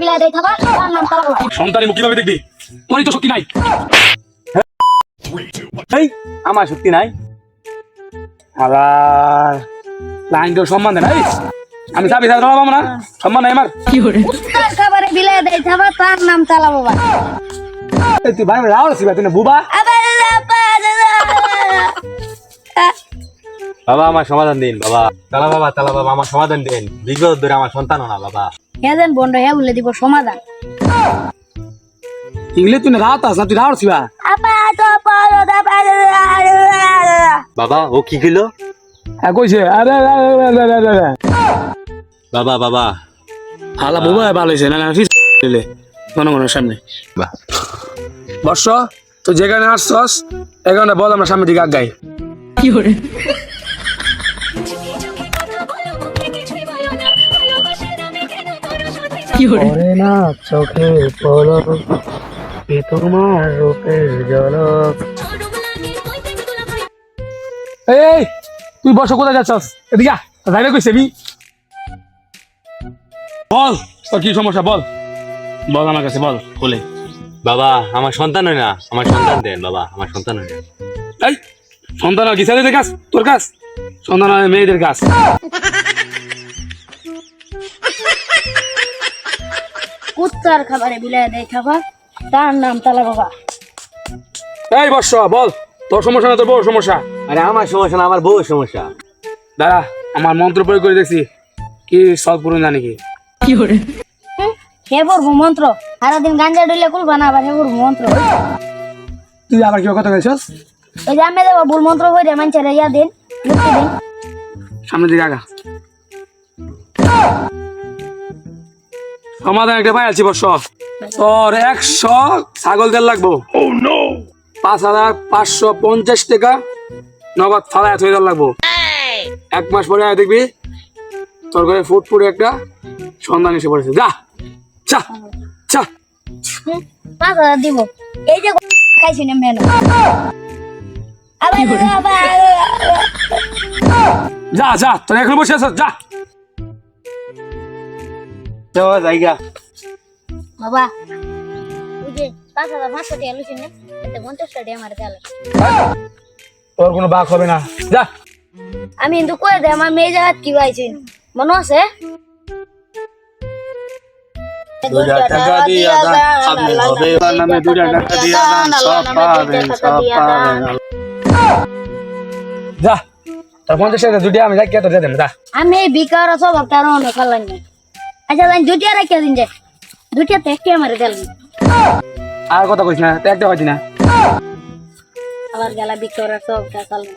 বিলাই দেই থাকা তার নাম তালা বাবা সন্তানি মুখ কীভাবে দেখবি? তোরই তো শক্তি নাই। এই আমার সত্যি নাই। আবার লাইন কেউ সম্মান দেয় না আমি পারব না সম্মান নাই আমার। উত্তর খাবারে বিলাই দেই থাকা তার নাম তালা বাবা তুই ভাই রাও সিবা তুই বুবা? বাবা আমার সমাধান দিন বাবা। তালা বাবা তালা বাবা আমার সমাধান দিন। বিগত ধরে আমার সন্তান না বাবা। হেদেন বন্ড হে বলে দিব সমাধান। ইংলিশ তুই না রাত আস না তুই রাও সিবা আপা তো পারো দা পারো বাবা ও কি খেলো হ্যাঁ কইছে আরে আরে, আরে, আরে, আরে, আরে। বাবা বাবা। হালা বুবা ভালো হয়েছে না না ঠিক দিলে। জনগণের সামনে। বর্ষ তুই যেখানে আসছস এখানে বল আমরা সামনে দিকে আগাই। না চোখে পলক এ তোমার রূপের ঝলক? এই তুই বর্ষ কোথায় যাচ্ছস এদিকে যাইলে কইছে বি বল তোর কি সমস্যা? বল। বল আমার কাছে বল বলে বাবা আমার সন্তান হয় না। আমার সন্তান দেন বাবা আমার সন্তান হয় না। এই সন্তান কি? ছেলেদের কাজ তোর কাজ? সন্তান হয় মেয়েদের কাজ। উত্তর খাবারে বিলাই দেই থাকা তার নাম তালা বাবা। এই বর্ষ বল তোর সমস্যা না তোর বড় সমস্যা? আরে আমার সমস্যা না আমার বউ সমস্যা। দাঁড়া আমার মন্ত্র প্রয়োগ করে দেখছি কি সব পুরো জানি কি। হে পড়ব মন্ত্র সারাদিন গাঞ্জা ডুলে কুলবা না আবার হে পড়ব মন্ত্র। তুই আবার কি কথা ওই যে আমি দেবো ভুল মন্ত্র বই মানুষের ইয়া দিন। সামনের দিকে আগা। সমাধান একটা পাই আছি বর্ষ। তোর একশো ছাগল তেল লাগবো। পাঁচ হাজার পাঁচশো পঞ্চাশ টাকা নগদ থই দেওয়ার লাগবো। এক মাস পরে আয় দেখবি তোর ঘরে ফুট ফুটে একটা সন্ধান এসে পড়েছে। যা চা চা পাঁচ হাজার দিব। এই যে খাইছি না মেনু। আবার আবার যা যা তোর এখন বসে আছিস যা। যাওয়া জায়গা। বাবা ওই যে পাঁচ হাজার পাঁচশো টাকা লুচি না এতে পঞ্চাশ টাকা আমার তেলে। তোর কোনো বাক হবে না। যা। আমি কিন্তু কয়ে দেয় আমার মেয়ে জায়গা কি পাইছি মনে আছে? সব সব যা। তোর পঞ্চাশ টাকা দুটি আমি যাই কে তোর দেন যা। আমি বিকার স্বভাবটা আর অন্য খাল্লাম না আচ্ছা তাই দুটিয়া রেখে দিন যে। দুটিয়া একটি আমার গেল আর কথা কইস না তো একটা কইছি না। আবার গেলা বিকার স্বভাবটা খাল্লাম